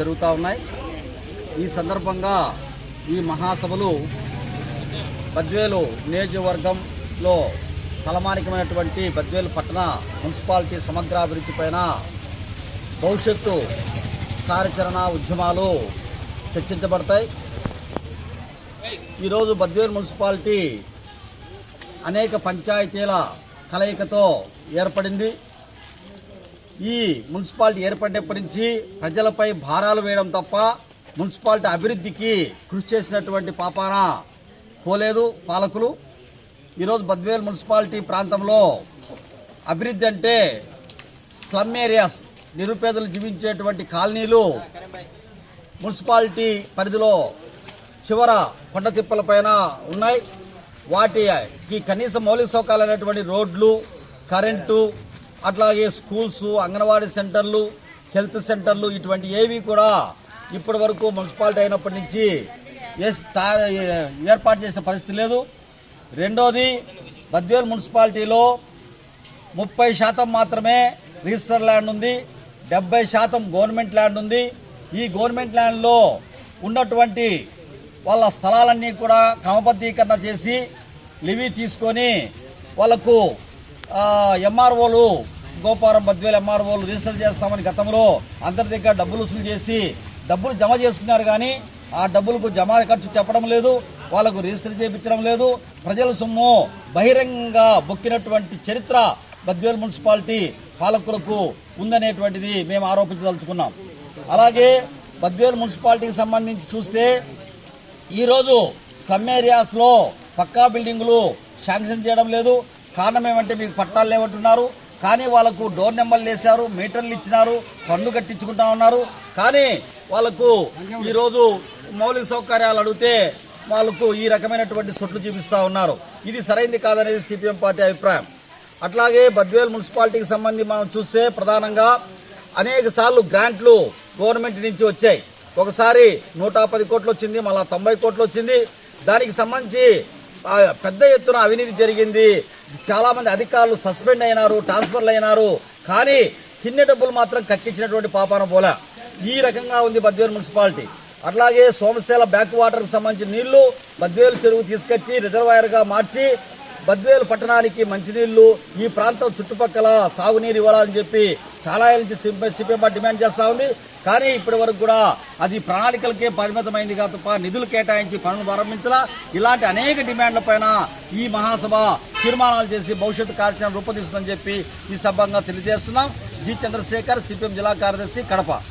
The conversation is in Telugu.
జరుగుతూ ఉన్నాయి. ఈ సందర్భంగా ఈ మహాసభలు బద్వేలు నియోజకవర్గంలో తలమానికమైనటువంటి బద్వేలు పట్టణ మున్సిపాలిటీ సమగ్రాభివృద్ధి పైన భవిష్యత్తు కార్యాచరణ ఉద్యమాలు చర్చించబడతాయి. ఈరోజు బద్వేలు మున్సిపాలిటీ అనేక పంచాయతీల కలయికతో ఏర్పడింది. ఈ మున్సిపాలిటీ ఏర్పడినప్పటి నుంచి ప్రజలపై భారాలు వేయడం తప్ప మున్సిపాలిటీ అభివృద్ధికి కృషి చేసినటువంటి పాపాన పోలేదు పాలకులు. ఈరోజు బద్వేల్ మున్సిపాలిటీ ప్రాంతంలో అభివృద్ధి అంటే స్లమ్ ఏరియాస్ నిరుపేదలు జీవించేటువంటి కాలనీలు మున్సిపాలిటీ పరిధిలో చివర కొండ తిప్పల పైన ఉన్నాయి. వాటికి కనీస మౌలిక సౌకర్యాలైనటువంటి రోడ్లు కరెంటు అట్లాగే స్కూల్స్ అంగన్వాడీ సెంటర్లు హెల్త్ సెంటర్లు ఇటువంటి ఏవి కూడా ఇప్పటి వరకు మున్సిపాలిటీ అయినప్పటి నుంచి ఏ- ఏర్పాటు చేసిన పరిస్థితి లేదు. రెండోది బద్వేల్ మున్సిపాలిటీలో ముప్పై శాతం మాత్రమే రిజిస్టర్ ల్యాండ్ ఉంది. డెబ్బై శాతం గవర్నమెంట్ ల్యాండ్ ఉంది. ఈ గవర్నమెంట్ ల్యాండ్లో ఉన్నటువంటి వాళ్ళ స్థలాలన్నీ కూడా క్రమబద్ధీకరణ చేసి లివి తీసుకొని వాళ్ళకు ఎంఆర్ఓలు గోపారం బద్వేలు ఎంఆర్ఓలు రిజిస్టర్ చేస్తామని గతంలో అందరి దగ్గర డబ్బులు వసూలు చేసి డబ్బులు జమ చేసుకున్నారు కానీ ఆ డబ్బులకు జమ ఖర్చు చెప్పడం లేదు వాళ్ళకు రిజిస్టర్ చేయించడం లేదు. ప్రజల సొమ్ము బహిరంగంగా బొక్కినటువంటి చరిత్ర బద్వేల్ మున్సిపాలిటీ పాలకులకు ఉందనేటువంటిది మేము ఆరోపించదలుచుకున్నాం. అలాగే బద్వేల్ మున్సిపాలిటీకి సంబంధించి చూస్తే ఈరోజు స్లమ్ ఏరియాస్లో పక్కా బిల్డింగులు శాంక్షన్ చేయడం లేదు కారణం ఏమంటే మీకు పట్టాలు లేవంటున్నారు. కానీ వాళ్ళకు డోర్ నెంబర్లు వేశారు మీటర్లు ఇచ్చినారు పన్ను కట్టించుకుంటా ఉన్నారు. కానీ వాళ్ళకు ఈరోజు మౌలిక సౌకర్యాలు అడిగితే వాళ్ళకు ఈ రకమైనటువంటి సొట్లు చూపిస్తూ ఉన్నారు. ఇది సరైంది కాదనేది సిపిఎం పార్టీ అభిప్రాయం. అట్లాగే బద్వేల్ మున్సిపాలిటీకి సంబంధించి మనం చూస్తే ప్రధానంగా అనేక సార్లు గ్రాంట్లు గవర్నమెంట్ నుంచి వచ్చాయి. ఒకసారి నూట పది కోట్లు వచ్చింది మళ్ళా తొంభై కోట్లు వచ్చింది. దానికి సంబంధించి పెద్ద ఎత్తున అవినీతి జరిగింది. చాలా మంది అధికారులు సస్పెండ్ అయినారు ట్రాన్స్ఫర్లు అయినారు. కానీ తిన్నే డబ్బులు మాత్రం కక్కించినటువంటి పాపాన పోలే ఈ రకంగా ఉంది బద్వేలు మున్సిపాలిటీ. అట్లాగే సోమశేల బ్యాక్ వాటర్ సంబంధించిన నీళ్ళు బద్వేలు చెరువు తీసుకొచ్చి రిజర్వాయర్గా మార్చి బద్వేలు పట్టణానికి మంచినీళ్ళు ఈ ప్రాంతం చుట్టుపక్కల సాగునీరు ఇవ్వాలని చెప్పి చాలా నుంచి సిపిఎం డిమాండ్ చేస్తా ఉంది. కానీ ఇప్పటి వరకు కూడా అది ప్రణాళికలకే పరిమితమైంది కాదు తప్ప నిధులు కేటాయించి పనులు ప్రారంభించలా. ఇలాంటి అనేక డిమాండ్ల పైన ఈ మహాసభ తీర్మానాలు చేసి భవిష్యత్తు కార్యక్రమం రూపొందిస్తుందని చెప్పి ఈ సభంగా తెలియజేస్తున్నాం. జి చంద్రశేఖర్ సిపిఎం జిల్లా కార్యదర్శి కడప.